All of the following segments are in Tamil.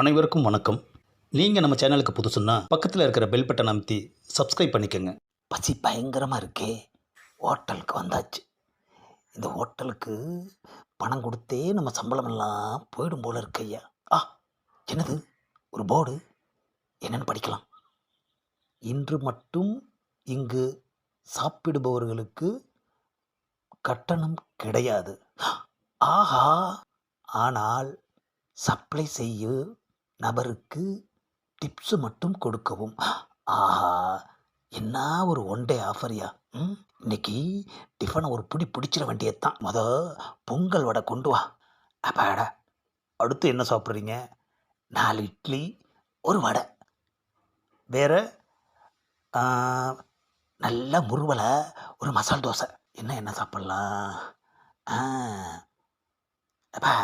அனைவருக்கும் வணக்கம். நீங்கள் நம்ம சேனலுக்கு புதுசுன்னா பக்கத்தில் இருக்கிற பெல் பட்டன் அமைத்தி சப்ஸ்கிரைப் பண்ணிக்கோங்க. பசி பயங்கரமாக இருக்கே. ஹோட்டலுக்கு வந்தாச்சு. இந்த ஹோட்டலுக்கு பணம் கொடுத்தே நம்ம சம்பளமெல்லாம் போயிடும் போல இருக்கு ஐயா. ஆ என்னது? ஒரு போர்டு என்னன்னு படிக்கலாம். இன்று மட்டும் இங்கு சாப்பிடுபவர்களுக்கு கட்டணம் கிடையாது. ஆஹா ஆனால் சப்ளை செய்ய நபருக்கு டிப்ஸ் மட்டும் கொடுக்கவும். ஆஹா என்ன ஒரு ஒன் டே ஆஃபர்யா ம் இன்னைக்கு டிஃபனை ஒரு பிடி பிடிச்சிட வேண்டியதுதான். மொதல் பொங்கல் வடை கொண்டு வா. அப்பாடா அடுத்து என்ன சாப்பிட்றீங்க? நாலு இட்லி ஒரு வடை. வேறு நல்ல முருவலை ஒரு மசால் தோசை. என்ன என்ன சாப்பிட்லாம்? ஆ அப்பா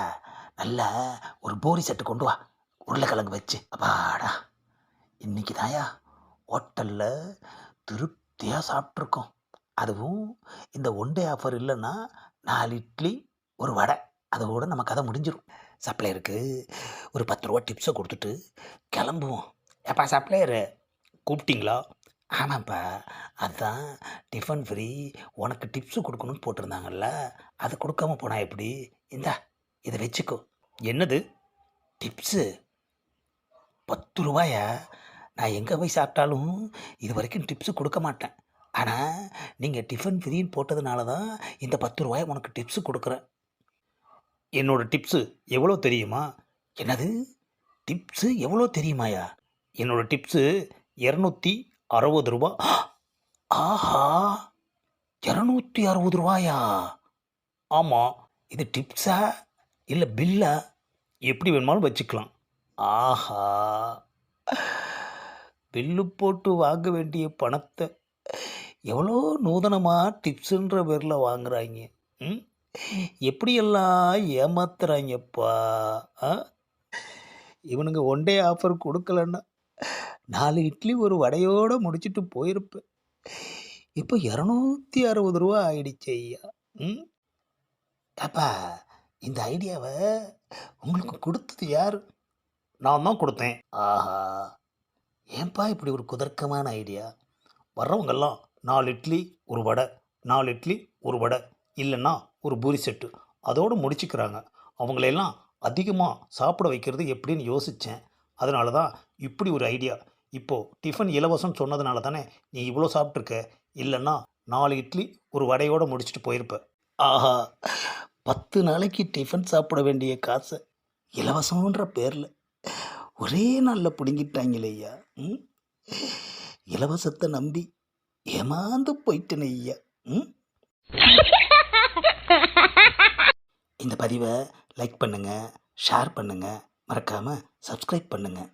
நல்ல ஒரு போரி செட்டு கொண்டு வா. உருளைக்கிழங்கு வச்சு. அப்பாடா இன்னைக்கு தாயா ஹோட்டலில் திருப்தியாக சாப்பிட்ருக்கோம் அதுவும் இந்த ஒன் டே ஆஃபர் இல்லைன்னா நாலு இட்லி ஒரு வடை. அதோட நம்ம கதை முடிஞ்சிடும் சப்ளையருக்கு ஒரு பத்து ரூபா டிப்ஸை கொடுத்துட்டு கிளம்புவோம். ஏப்பா சப்ளையரு கூப்பிட்டிங்களா? ஆமாப்பா அதுதான் டிஃபன் ஃப்ரீ உனக்கு டிப்ஸு கொடுக்கணும்னு போட்டிருந்தாங்கல்ல அது கொடுக்காம போனால் எப்படி? இந்தா இதை வச்சுக்கோ. என்னது? டிப்ஸு பத்து ரூபாயை நான் எங்கே போய் சாப்பிட்டாலும் இது வரைக்கும் டிப்ஸு கொடுக்க மாட்டேன். ஆனால் நீங்கள் டிஃபன் ஃப்ரீன்னு போட்டதுனால தான் இந்த பத்து ரூபாயை உனக்கு டிப்ஸு கொடுக்குறேன். என்னோட டிப்ஸு எவ்வளோ தெரியுமா? என்னது? டிப்ஸு எவ்வளோ தெரியுமாயா என்னோடய டிப்ஸு இரநூத்தி அறுபது ரூபா. ஆஹா! இரநூத்தி அறுபது ரூபாயா? ஆமாம் இது டிப்ஸா இல்லை பில்லா எப்படி வேணுமாலும் வச்சுக்கலாம். ஆஹா. பில்லு போட்டு வாங்க வேண்டிய பணத்தை எவ்வளோ நூதனமாக டிப்ஸுன்ற பேரில் வாங்குறாங்க ம்? எப்படியெல்லாம் ஏமாத்துறாங்கப்பா? ஆ? இவனுங்க ஒன் டே ஆஃபர் கொடுக்கலன்னா நாலு இட்லி ஒரு வடையோடு முடிச்சிட்டு போயிருப்பேன் இப்போ இரநூத்தி அறுபது ரூபா ஆயிடுச்சு ஐயா. ம்? அப்பா இந்த ஐடியாவை உங்களுக்கு கொடுத்தது யார்? நான் தான் கொடுத்தேன். ஆஹா. ஏன்பா இப்படி ஒரு குதர்க்கமான ஐடியா? வர்றவங்கெல்லாம் நாலு இட்லி ஒரு வடை நாலு இட்லி ஒரு வடை இல்லைன்னா ஒரு பூரி செட்டு. அதோடு முடிச்சுக்கிறாங்க. அவங்களையெல்லாம் அதிகமாக சாப்பிட வைக்கிறது எப்படின்னு யோசித்தேன் அதனால தான் இப்படி ஒரு ஐடியா. இப்போது டிஃபன் இலவசம் சொன்னதுனால தானே நீ இவ்வளோ சாப்பிட்ருக்க இல்லைன்னா நாலு இட்லி ஒரு வடையோடு முடிச்சுட்டு போயிருப்ப. ஆஹா. பத்து நாளைக்கு டிஃபன் சாப்பிட வேண்டிய காசை இலவசம்ன்ற பேரில் ஒரே நாளில் பிடுங்கிட்டாங்களே ஐயா. ம்? இலவசத்தை நம்பி ஏமாந்து போயிட்டேனே ஐயா. ம்? இந்த பதிவை லைக் பண்ணுங்கள் ஷேர் பண்ணுங்கள் மறக்காமல் சப்ஸ்கிரைப் பண்ணுங்கள்